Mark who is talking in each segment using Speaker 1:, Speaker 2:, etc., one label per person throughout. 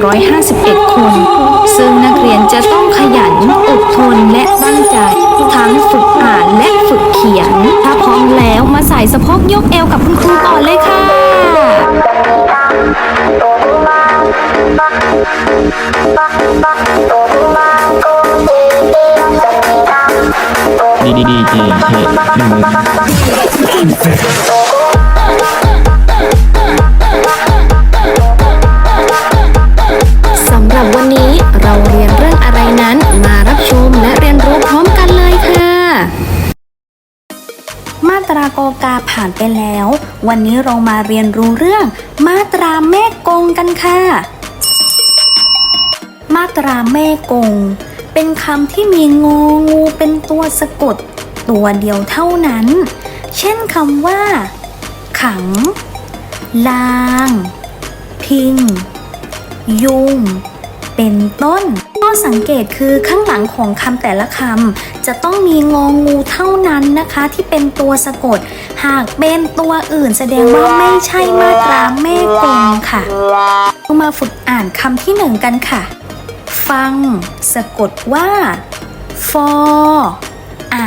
Speaker 1: 151 คน ซึ่งนักเรียนจะต้องขยัน อดทนและตั้งใจ ทั้งฝึกอ่านและฝึกเขียน ถ้าพร้อมแล้วมาใส่สะโพกยกเอวกับคุณครูก่อนเลยค่ะ
Speaker 2: ดีดีดีเจเคหนึ่ง มา
Speaker 1: ตราโกกาผ่านไปแล้ว วันนี้เรามาเรียนรู้เรื่อง มาตราแม่กงกันค่ะ มาตราแม่กง เป็นคำที่มีงองูเป็นตัวสะกด ตัวเดียวเท่านั้น เช่นคำว่า ขัง ลาง พิง ยุ่ง เป็นต้น ข้อสังเกตคือข้างหลังของคำแต่ละคำจะต้องมีงองูเท่านั้นนะคะที่เป็นตัวสะกด หากเป็นตัวอื่นแสดงว่าไม่ใช่มาตราแม่กลค่ะเรามาฝึกอ่านคำที่หนึ่งกันค่ะ ฟัง สะกดว่าฟออะ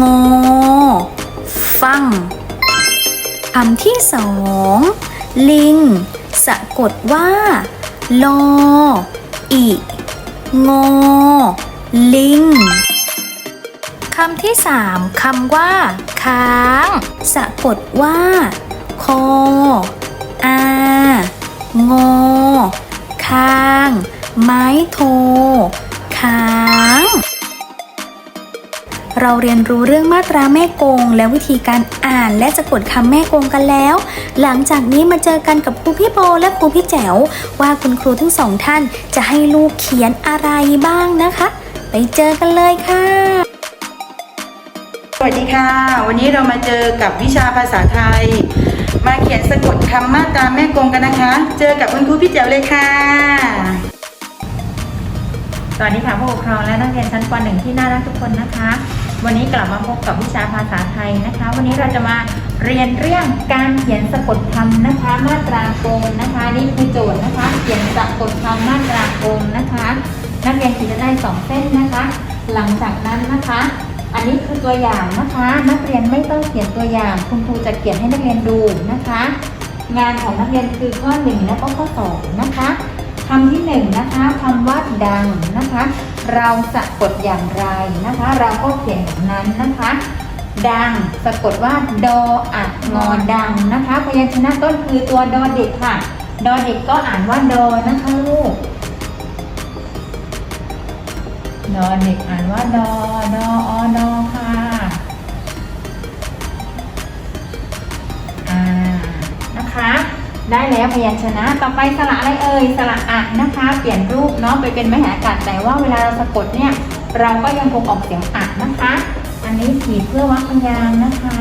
Speaker 1: งอฟังคำที่สองลิง สะกดว่า ลอีงอลิงคำที่สามคำว่า ค้าง สะกดว่า คอ อา งอ ค้าง ไม้โท ค้าง เราเรียนรู้เรื่องมาตราแม่กง และวิธีการอ่านและสะกดคำแม่กงกันแล้ว หลังจากนี้มาเจอกันกับครูพี่โบและครูพี่แจ๋ว ว่าคุณครูทั้งสองท่านจะให้ลูกเขียนอะไรบ้างนะคะ ไปเจอกันเลยค่ะ
Speaker 3: สวัสดีค่ะ วันนี้เรามาเจอกับวิชาภาษาไทย มาเขียนสะกดคำมาตราแม่กงกันนะคะ เจอกับคุณครูพี่แจ๋วเลยค่ะ
Speaker 4: สวัสดีค่ะผู้ปกครองและนักเรียนชั้นป .1 ที่น่ารักทุกคนนะคะ วันนี้กลับมาพบกับวิชาภาษาไทยนะคะ วันนี้เราจะมาเรียนเรื่องการเขียนสะกดคำนะคะ มาตราโกงนะคะ นี่คือโจทย์นะคะ เขียนสะกดคำมาตราโกงนะคะ นักเรียนขีดจะได้สองเส้นนะคะ หลังจากนั้นนะคะ อันนี้คือตัวอย่างนะคะ นักเรียนไม่ต้องเขียนตัวอย่าง คุณครูจะเขียนให้นักเรียนดูนะคะ งานของนักเรียนคือข้อหนึ่งและก็ข้อสองนะคะคำที่หนึ่งนะคะคำว่าดังนะคะ เราสะกดอย่างไรนะคะ เราก็เขียนแบบนั้นนะคะ ดังสะกดว่าดออัดงอดังนะคะ พยัญชนะต้นคือตัวดอเด็กค่ะ ดอเด็กก็อ่านว่าดอนะคะลูกดอเด็กอ่านว่าดอดออดอค่ะ ได้แล้วพยัญชนะ ต่อไปสระอะไรเอ่ย สระอะนะคะ เปลี่ยนรูปเนาะไปเป็นมหาอากาศแต่ว่าเวลาเราสะกดเนี่ย เราก็ยังคงออกเสียงอะนะคะ อันนี้ขีดเพื่อวักพยางนะคะ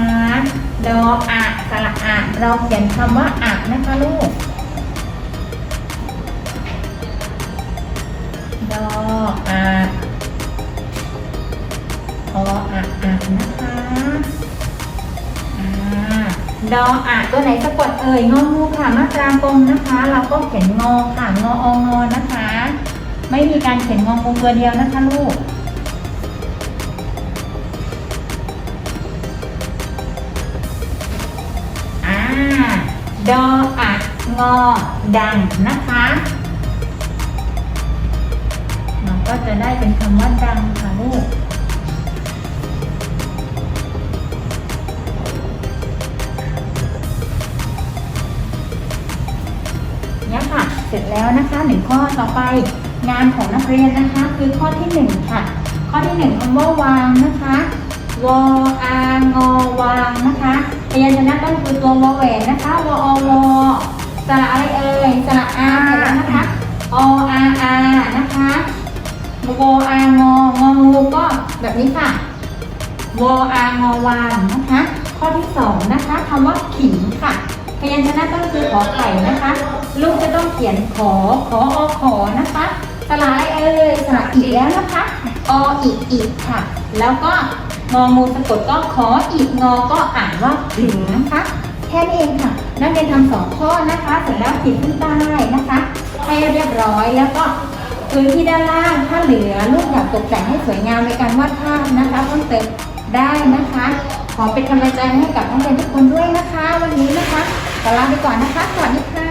Speaker 4: ดออะสระอะ เราเขียนคำว่าอะนะคะลูก ดออะตัวไหนสะกดเอ่ยงองูค่ะมาตรากลมนะคะ เราก็เขียนงอค่ะงอองอนะคะ ไม่มีการเขียนงองูตัวเดียวนะคะลูกอ่าดออะงอ ดังนะคะมันก็จะได้เป็นคำว่าดังค่ะลูก นี่ยค่ะ เสร็จแล้วนะคะหนึ่งข้อต่อไปงานของนักเรียนนะคะ คือข้อที่หนึ่งค่ะ ข้อที่หนึ่งคำว่าวางนะคะวอางอวางนะคะพยัญชนะต้นคือตัววอแหวนนะคะวอวอสระอะไรเอ่ยสระอาเสร็จแล้วนะคะออาอานะคะวออางององูก็แบบนี้ค่ะวออางอวางนะคะ ข้อที่สองนะคะคำว่าขิงค่ะพยัญชนะต้นคือขอไข่นะคะ ลูกจะต้องเขียนขอขออขอนะคะสลายเอ่ยสระอีกแล้วนะคะออีกอีกค่ะ แล้วก็งองูสะกดก็ขออีกงอก็อ่านว่าถึงนะคะแค่นี้เองค่ะ นักเรียนทำสองข้อนะคะเสร็จแล้วขีดเส้นใต้นะคะพยาร้อยแล้วก็พื้นที่ด้านล่างถ้าเหลือลูกอยากตกแต่งให้สวยงามในการวาดภาพนะคะเพิ่มเติมได้นะคะ ขอเป็นกำลังใจให้กับนักเรียนทุกคนด้วยนะคะ วันนี้นะคะขอลาไปก่อนนะคะสวัสดีค่ะ